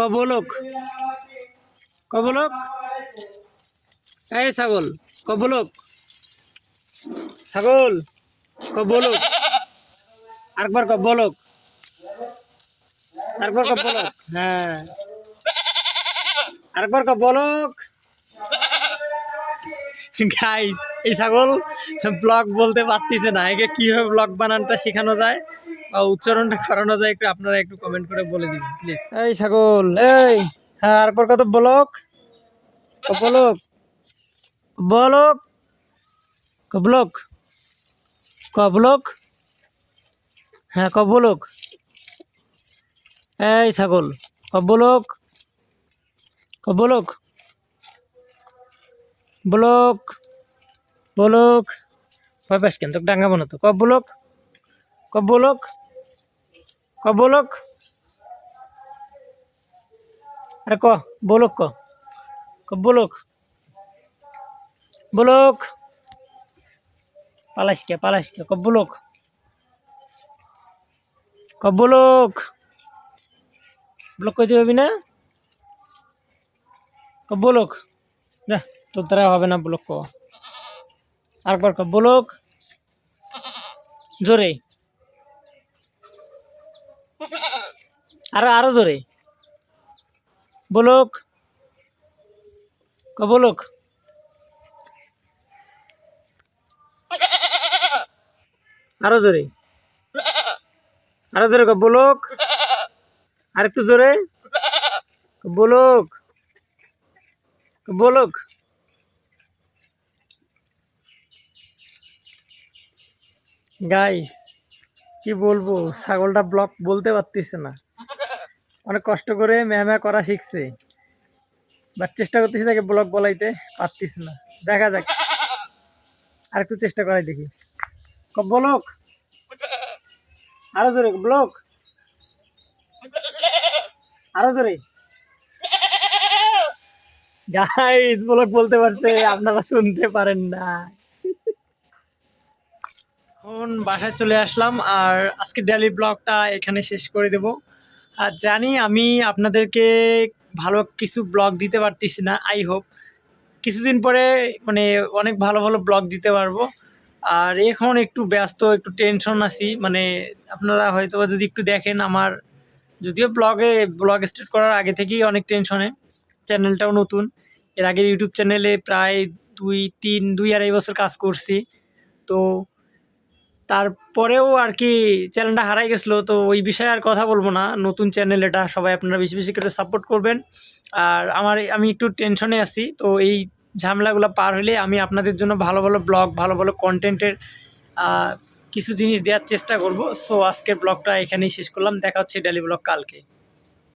কবলক। কবলক? এই ছাগল, কবলক। ছাগল, কবলক। আরেকবার কবলক। আরেকবার কবলক হ্যাঁ। আরেকবার কবলক। গাইস এই ছাগল ব্লগ বলতে পারতেছে না। একে কীভাবে ব্লগ বানানটা শেখানো যায়? উচ্চারণটা করানো যায় একটু, আপনারা একটু কমেন্ট করে বলে দিবেন প্লিজ এই ছাগল, এই। হ্যাঁ আরেকবার কত বলক। বলক। বলক। কবলক। কবলক। হ্যাঁ কবলক। এই ছাগল, কবলক। কবলক। ব্লক। বলক। ভয় পাস কেন? তোকে ডাঙ্গাবো না তো। কব বলক কব বলক। আরে ক, বলক ক। কব বলক। বলক। পালাস কে পালাস কে কব বলক। কব বলক। ব্লক করতে পারবি না? কব বলক। যা, তোর দ্বারা হবে না, ব্লক কো। আরেকবার কর ব্লক। জোরে। আরও আরও জোরে। ব্লক। ব্লক। আরও জোরে। আরও জোরে ব্লক। আর একটু জোরে ব্লক। বলুক। গাইস কি বলব? ছাগলটা ব্লক বলতে পারতেছে না। অনেক কষ্ট করে ম্যামা করা শিখছে। বাট চেষ্টা করতেছি তাকে ব্লক বলাইতে পারতিস না। দেখা যাক। আর একটু চেষ্টা করাই দেখি। ব্লক আরও জোরে ব্লক আরও জোরে। গাইস ব্লগ বলতে পারছে, আপনারা শুনতে পারেন না। এখন বাসায় চলে আসলাম, আর আজকে ডেলি ব্লগটা এখানে শেষ করে দেব। আর জানি আমি আপনাদেরকে ভালো কিছু ব্লগ দিতে পারতেছি না আই হোপ কিছুদিন পরে মানে অনেক ভালো ভালো ব্লগ দিতে পারব। আর এখন একটু ব্যস্ত, একটু টেনশন আছি মানে আপনারা হয়তো যদি একটু দেখেন আমার, যদিও ব্লগে ব্লগ স্টার্ট করার আগে থেকেই অনেক টেনশনে চ্যানেলটাও নতুন। এর আগে ইউটিউব চ্যানেলে প্রায় দুই, তিন, দুই আড়াই বছর কাজ করছি। তো তারপরেও আর কি চ্যানেলটা হারাই গেছিল, তো ওই বিষয়ে আর কথা বলব না। নতুন চ্যানেল এটা, সবাই আপনারা বেশি বেশি করে সাপোর্ট করবেন। আর আমার আমি একটু টেনশনে আছি, তো এই ঝামেলাগুলো পার হলে আমি আপনাদের জন্য ভালো ভালো ব্লগ ভালো ভালো কন্টেন্টের কিছু জিনিস দেওয়ার চেষ্টা করব। সো আজকের ব্লগটা এখানেই শেষ করলাম। দেখা হচ্ছে ডেলি ব্লগ কালকে।